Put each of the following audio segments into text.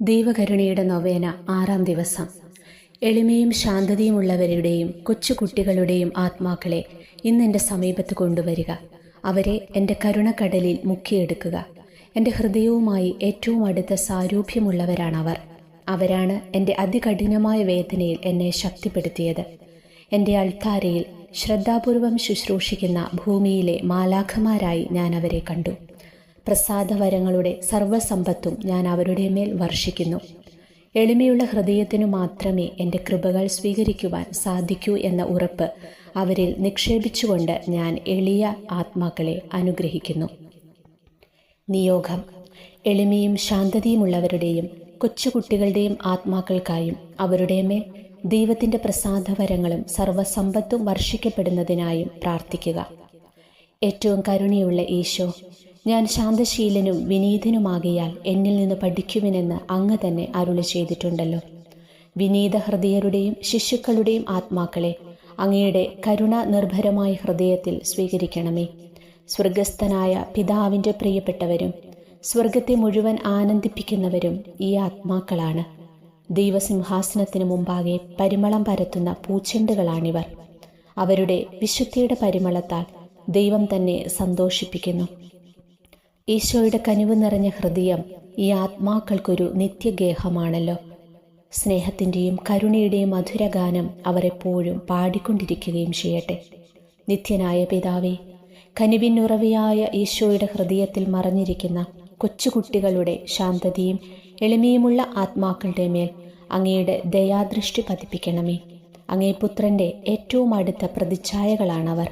ദൈവകരുണയുടെ നൊവേന ആറാം ദിവസം. എളിമയും ശാന്തതയുമുള്ളവരുടെയും കൊച്ചുകുട്ടികളുടെയും ആത്മാക്കളെ ഇന്ന് എന്റെ സമീപത്ത് കൊണ്ടുവരിക. അവരെ എന്റെ കരുണക്കടലിൽ മുക്കിയെടുക്കുക. എന്റെ ഹൃദയവുമായി ഏറ്റവും അടുത്ത സാരൂപ്യമുള്ളവരാണവർ. അവരാണ് എന്റെ അതികഠിനമായ വേദനയിൽ എന്നെ ശക്തിപ്പെടുത്തിയത്. എന്റെ അൾത്താരയിൽ ശ്രദ്ധാപൂർവം ശുശ്രൂഷിക്കുന്ന ഭൂമിയിലെ മാലാഖമാരായി ഞാൻ അവരെ കണ്ടു. പ്രസാദവരങ്ങളുടെ സർവസമ്പത്തും ഞാൻ അവരുടെ മേൽ വർഷിക്കുന്നു. എളിമയുള്ള ഹൃദയത്തിനു മാത്രമേ എന്റെ കൃപകൾ സ്വീകരിക്കുവാൻ സാധിക്കൂ എന്ന ഉറപ്പ് അവരിൽ നിക്ഷേപിച്ചുകൊണ്ട് ഞാൻ എളിയ ആത്മാക്കളെ അനുഗ്രഹിക്കുന്നു. നിയോഗം. എളിമയും ശാന്തതയുമുള്ളവരുടെയും കൊച്ചുകുട്ടികളുടെയും ആത്മാക്കൾക്കായും അവരുടെ മേൽ ദൈവത്തിന്റെ പ്രസാദവരങ്ങളും സർവസമ്പത്തും വർഷിക്കപ്പെടുന്നതിനായും പ്രാർത്ഥിക്കുക. ഏറ്റവും കരുണയുള്ള ഈശോ ഞാൻ ശാന്തശീലനും വിനീതനുമാകിയാൽ എന്നിൽ നിന്ന് പഠിക്കുമെന്ന് അങ്ങ് തന്നെ അരുളി ചെയ്തിട്ടുണ്ടല്ലോ. വിനീത ഹൃദയരുടെയും ശിശുക്കളുടെയും ആത്മാക്കളെ അങ്ങയുടെ കരുണ നിർഭരമായ ഹൃദയത്തിൽ സ്വീകരിക്കണമേ. സ്വർഗസ്ഥനായ പിതാവിന്റെ പ്രിയപ്പെട്ടവരും സ്വർഗത്തെ മുഴുവൻ ആനന്ദിപ്പിക്കുന്നവരും ഈ ആത്മാക്കളാണ്. ദൈവസിംഹാസനത്തിന് മുമ്പാകെ പരിമളം പരത്തുന്ന പൂച്ചെണ്ടുകളാണിവർ. അവരുടെ വിശുദ്ധിയുടെ പരിമളത്താൽ ദൈവം തന്നെ സന്തോഷിപ്പിക്കുന്നു. ഈശോയുടെ കനിവ് നിറഞ്ഞ ഹൃദയം ഈ ആത്മാക്കൾക്കൊരു നിത്യഗേഹമാണല്ലോ. സ്നേഹത്തിന്റെയും കരുണയുടെയും മധുരഗാനം അവരെപ്പോഴും പാടിക്കൊണ്ടിരിക്കുകയും ചെയ്യട്ടെ. നിത്യനായ പിതാവേ കനിവിനുറവിയായ ഈശോയുടെ ഹൃദയത്തിൽ മറഞ്ഞിരിക്കുന്ന കൊച്ചുകുട്ടികളുടെ ശാന്തതയും എളിമയുമുള്ള ആത്മാക്കളുടെ മേൽ അങ്ങയുടെ ദയാദൃഷ്ടി പതിപ്പിക്കണമേ. അങ്ങേ പുത്രന്റെ ഏറ്റവും അടുത്ത പ്രതിച്ഛായകളാണവർ.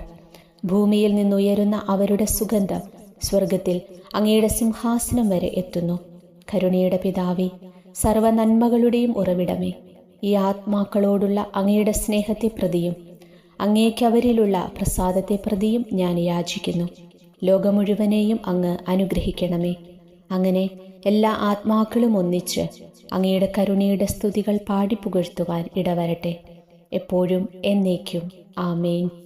ഭൂമിയിൽ നിന്നുയരുന്ന അവരുടെ സുഗന്ധം സ്വർഗത്തിൽ അങ്ങയുടെ സിംഹാസനം വരെ എത്തുന്നു. കരുണയുടെ പിതാവേ സർവനന്മകളുടെയും ഉറവിടമേ ഈ ആത്മാക്കളോടുള്ള അങ്ങയുടെ സ്നേഹത്തെ പ്രതിയും അങ്ങേക്കവരിലുള്ള പ്രസാദത്തെ പ്രതിയും ഞാൻ യാചിക്കുന്നു. ലോകം മുഴുവനെയും അങ്ങ് അനുഗ്രഹിക്കണമേ. അങ്ങനെ എല്ലാ ആത്മാക്കളും ഒന്നിച്ച് അങ്ങയുടെ കരുണയുടെ സ്തുതികൾ പാടിപ്പുകഴ്ത്തുവാൻ ഇടവരട്ടെ. എപ്പോഴും എന്നേക്കും. ആമേൻ.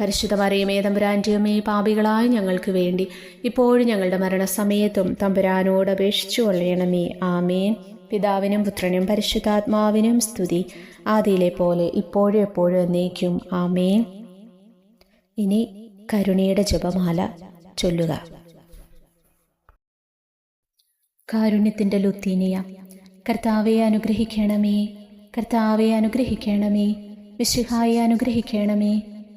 പരിശുദ്ധ മറിയമേ തമ്പുരാന്റെയമ്മേ പാപികളായ ഞങ്ങൾക്ക് വേണ്ടി ഇപ്പോഴും ഞങ്ങളുടെ മരണസമയത്തും തമ്പുരാനോട് അപേക്ഷിച്ചു കൊള്ളണമേ. ആമേൻ. പിതാവിനും പുത്രനും പരിശുദ്ധാത്മാവിനും സ്തുതി. ആദിയിലെ പോലെ ഇപ്പോഴും എപ്പോഴും എന്നേക്കും. ആമേൻ. ഇനി കരുണയുടെ ജപമാല ചൊല്ലുക. കാരുണ്യത്തിന്റെ ലുത്തീനിയ കർത്താവെ അനുഗ്രഹിക്കണമേ. കർത്താവെ അനുഗ്രഹിക്കണമേ. വിശുഹായി അനുഗ്രഹിക്കണമേ.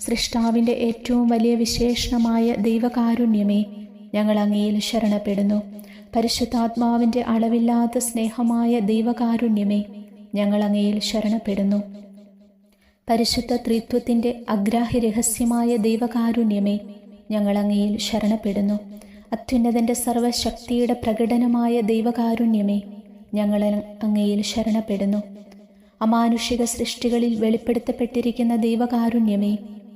സൃഷ്ടാവിന്റെ ഏറ്റവും വലിയ വിശേഷണമായ ദൈവകാരുണ്യമേ ഞങ്ങൾ അങ്ങയിൽ ശരണപ്പെടുന്നു. പരിശുദ്ധാത്മാവിന്റെ അളവില്ലാത്ത സ്നേഹമായ ദൈവകാരുണ്യമേ ഞങ്ങൾ അങ്ങയിൽ ശരണപ്പെടുന്നു. പരിശുദ്ധ ത്രിത്വത്തിന്റെ അഗ്രാഹ്യ രഹസ്യമായ ദൈവകാരുണ്യമേ ഞങ്ങൾ അങ്ങയിൽ ശരണപ്പെടുന്നു. അത്യുന്നതന്റെ സർവശക്തിയുടെ പ്രകടനമായ ദൈവകാരുണ്യമേ ഞങ്ങൾ അങ്ങയിൽ ശരണപ്പെടുന്നു. അമാനുഷിക സൃഷ്ടികളിൽ വെളിപ്പെടുത്തപ്പെട്ടിരിക്കുന്ന ദൈവകാരുണ്യമേ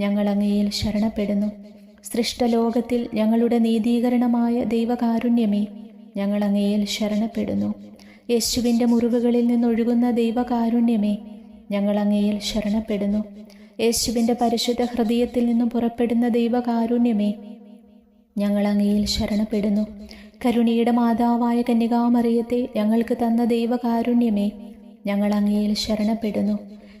ഞങ്ങൾ അങ്ങയിൽ ശരണപ്പെടുന്നു. സൃഷ്ടലോകത്തിൽ ഞങ്ങളുടെ നീതീകരണമായ ദൈവകാരുണ്യമേ ഞങ്ങൾ അങ്ങയിൽ ശരണപ്പെടുന്നു. യേശുവിന്റെ മുറിവുകളിൽ നിന്നൊഴുകുന്ന ദൈവകാരുണ്യമേ ഞങ്ങൾ അങ്ങയിൽ ശരണപ്പെടുന്നു. യേശുവിന്റെ പരിശുദ്ധ ഹൃദയത്തിൽ നിന്നും പുറപ്പെടുന്ന ദൈവകാരുണ്യമേ ഞങ്ങൾ അങ്ങയിൽ ശരണപ്പെടുന്നു. കരുണിയുടെ മാതാവായ കന്യകാമറിയത്തെ ഞങ്ങൾക്ക് തന്ന ദൈവകാരുണ്യമേ ഞങ്ങൾ അങ്ങയിൽ ശരണപ്പെടുന്നു.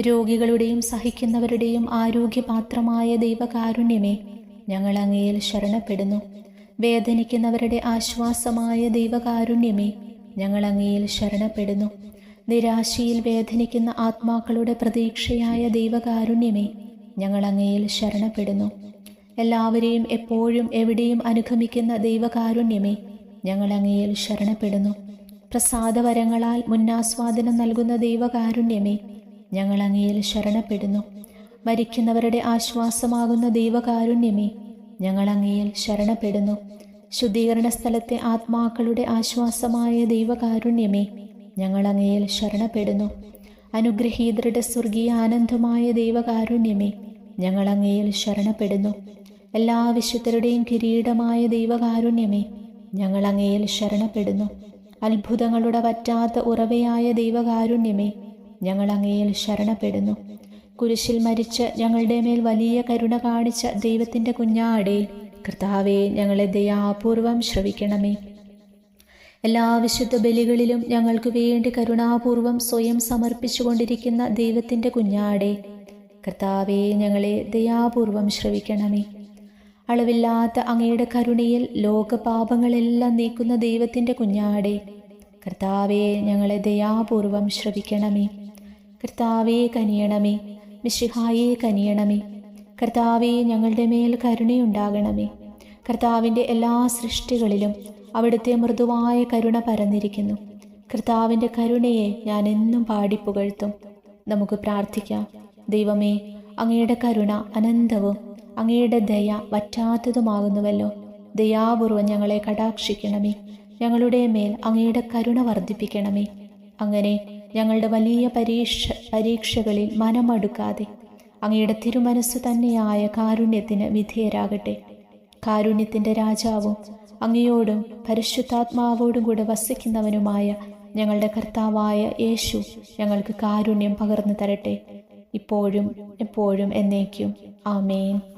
രോഗികളുടെയും സഹിക്കുന്നവരുടെയും ആരോഗ്യപാത്രമായ ദൈവകാരുണ്യമേ ഞങ്ങൾ അങ്ങയിൽ ശരണപ്പെടുന്നു. വേദനിക്കുന്നവരുടെ ആശ്വാസമായ ദൈവകാരുണ്യമേ ഞങ്ങൾ അങ്ങയിൽ ശരണപ്പെടുന്നു. നിരാശയിൽ വേദനിക്കുന്ന ആത്മാക്കളുടെ പ്രതീക്ഷയായ ദൈവകാരുണ്യമേ ഞങ്ങൾ അങ്ങയിൽ ശരണപ്പെടുന്നു. എല്ലാവരെയും എപ്പോഴും എവിടെയും അനുഗമിക്കുന്ന ദൈവകാരുണ്യമേ ഞങ്ങൾ അങ്ങയിൽ ശരണപ്പെടുന്നു. പ്രസാദവരങ്ങളാൽ മുന്നാസ്വാദനം നൽകുന്ന ദൈവകാരുണ്യമേ ഞങ്ങൾ അങ്ങയിൽ ശരണപ്പെടുന്നു. മരിക്കുന്നവരുടെ ആശ്വാസമാകുന്ന ദൈവകാരുണ്യമേ ഞങ്ങൾ അങ്ങയിൽ ശരണപ്പെടുന്നു. ശുദ്ധീകരണ സ്ഥലത്തെ ആത്മാക്കളുടെ ആശ്വാസമായ ദൈവകാരുണ്യമേ ഞങ്ങൾ അങ്ങയിൽ ശരണപ്പെടുന്നു. അനുഗ്രഹീതരുടെ സ്വർഗീയ ആനന്ദമായ ദൈവകാരുണ്യമേ ഞങ്ങൾ അങ്ങയിൽ ശരണപ്പെടുന്നു. എല്ലാ വിശുദ്ധരുടെയും കിരീടമായ ദൈവകാരുണ്യമേ ഞങ്ങൾ അങ്ങയിൽ ശരണപ്പെടുന്നു. അത്ഭുതങ്ങളുടെ പറ്റാത്ത ഉറവയായ ദൈവകാരുണ്യമേ ഞങ്ങൾ അങ്ങയിൽ ശരണപ്പെടുന്നു. കുരിശിൽ മരിച്ച് ഞങ്ങളുടെ മേൽ വലിയ കരുണ കാണിച്ച ദൈവത്തിന്റെ കുഞ്ഞാടെ കർത്താവെ ഞങ്ങളെ ദയാപൂർവം ശ്രവിക്കണമേ. എല്ലാ വിശുദ്ധ ബലികളിലും ഞങ്ങൾക്ക് വേണ്ടി കരുണാപൂർവം സ്വയം സമർപ്പിച്ചുകൊണ്ടിരിക്കുന്ന ദൈവത്തിന്റെ കുഞ്ഞാടെ കർത്താവെ ഞങ്ങളെ ദയാപൂർവം ശ്രവിക്കണമേ. അളവില്ലാത്ത അങ്ങയുടെ കരുണയിൽ ലോകപാപങ്ങളെല്ലാം നീക്കുന്ന ദൈവത്തിന്റെ കുഞ്ഞാടെ കർത്താവെ ഞങ്ങളെ ദയാപൂർവം ശ്രവിക്കണമേ. കർത്താവെ കനിയണമേ. മിശിഹായെ കനിയണമേ. കർത്താവേ ഞങ്ങളുടെ മേൽ കരുണയുണ്ടാകണമേ. കർത്താവിന്റെ എല്ലാ സൃഷ്ടികളിലും അവിടുത്തെ മൃദുവായ കരുണ പരന്നിരിക്കുന്നു. കർത്താവിന്റെ കരുണയെ ഞാൻ എന്നും പാടിപ്പുകഴ്ത്തും നമുക്ക് പ്രാർത്ഥിക്കാം. ദൈവമേ അങ്ങയുടെ കരുണ അനന്തവും അങ്ങയുടെ ദയ വറ്റാത്തതുമാകുന്നുവല്ലോ. ദയാപൂർവം ഞങ്ങളെ കടാക്ഷിക്കണമേ. ഞങ്ങളുടെ മേൽ അങ്ങയുടെ കരുണ വർദ്ധിപ്പിക്കണമേ. അങ്ങനെ ഞങ്ങളുടെ വലിയ പരീക്ഷ പരീക്ഷകളിൽ മനമടുക്കാതെ. അങ്ങയുടെ തിരുമനസ്സു തന്നെയായ കാരുണ്യത്തിന് വിധേയരാകട്ടെ. കാരുണ്യത്തിന്റെ രാജാവും അങ്ങയോടും പരിശുദ്ധാത്മാവോടും കൂടെ വസിക്കുന്നവനുമായ ഞങ്ങളുടെ കർത്താവായ യേശു ഞങ്ങൾക്ക് കാരുണ്യം പകർന്നു തരട്ടെ. ഇപ്പോഴും എപ്പോഴും എന്നേക്കും. ആമേൻ.